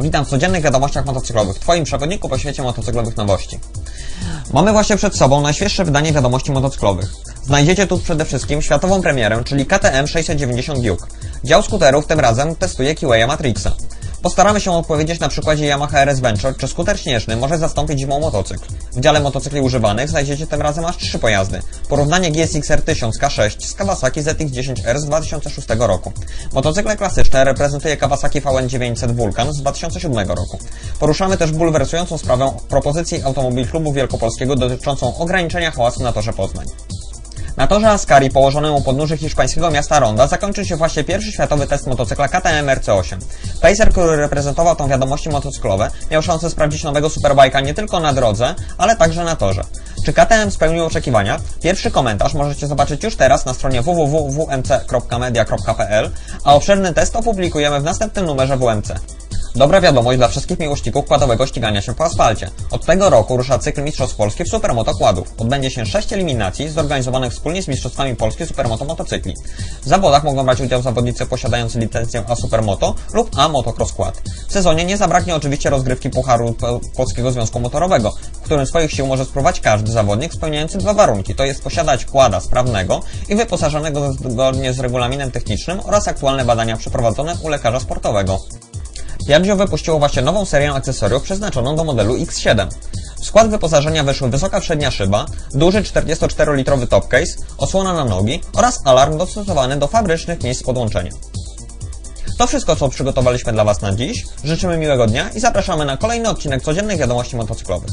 Witam w codziennych wiadomościach motocyklowych, Twoim przewodniku po świecie motocyklowych nowości. Mamy właśnie przed sobą najświeższe wydanie wiadomości motocyklowych. Znajdziecie tu przede wszystkim światową premierę, czyli KTM 690 Duke. Dział skuterów tym razem testuje QA Matrixa. Postaramy się odpowiedzieć na przykładzie Yamaha RS Venture, czy skuter śnieżny może zastąpić zimą motocykl. W dziale motocykli używanych znajdziecie tym razem aż trzy pojazdy. Porównanie GSX-R 1000 K6 z Kawasaki ZX-10R z 2006 roku. Motocykle klasyczne reprezentuje Kawasaki VN900 Vulcan z 2007 roku. Poruszamy też bulwersującą sprawę propozycji Automobil Klubu Wielkopolskiego dotyczącą ograniczenia hałasu na torze Poznań. Na torze Ascari położonym u podnóży hiszpańskiego miasta Ronda zakończył się właśnie pierwszy światowy test motocykla KTM RC8. Pacer, który reprezentował tą wiadomości motocyklowe, miał szansę sprawdzić nowego superbike'a nie tylko na drodze, ale także na torze. Czy KTM spełnił oczekiwania? Pierwszy komentarz możecie zobaczyć już teraz na stronie www.wmc.media.pl, a obszerny test opublikujemy w następnym numerze WMC. Dobra wiadomość dla wszystkich miłośników kładowego ścigania się po asfalcie. Od tego roku rusza cykl Mistrzostw Polski w Supermoto Kładów. Odbędzie się sześć eliminacji zorganizowanych wspólnie z Mistrzostwami Polski Supermoto Motocykli. W zawodach mogą brać udział zawodnicy posiadający licencję A Supermoto lub A Motocross Quad. W sezonie nie zabraknie oczywiście rozgrywki Pucharu Polskiego Związku Motorowego, w którym swoich sił może spróbować każdy zawodnik spełniający dwa warunki, to jest posiadać kłada sprawnego i wyposażonego zgodnie z regulaminem technicznym oraz aktualne badania przeprowadzone u lekarza sportowego. Piaggio wypuściło właśnie nową serię akcesoriów przeznaczoną do modelu X7. W skład wyposażenia weszły wysoka przednia szyba, duży 44-litrowy topcase, osłona na nogi oraz alarm dostosowany do fabrycznych miejsc podłączenia. To wszystko, co przygotowaliśmy dla Was na dziś. Życzymy miłego dnia i zapraszamy na kolejny odcinek codziennych wiadomości motocyklowych.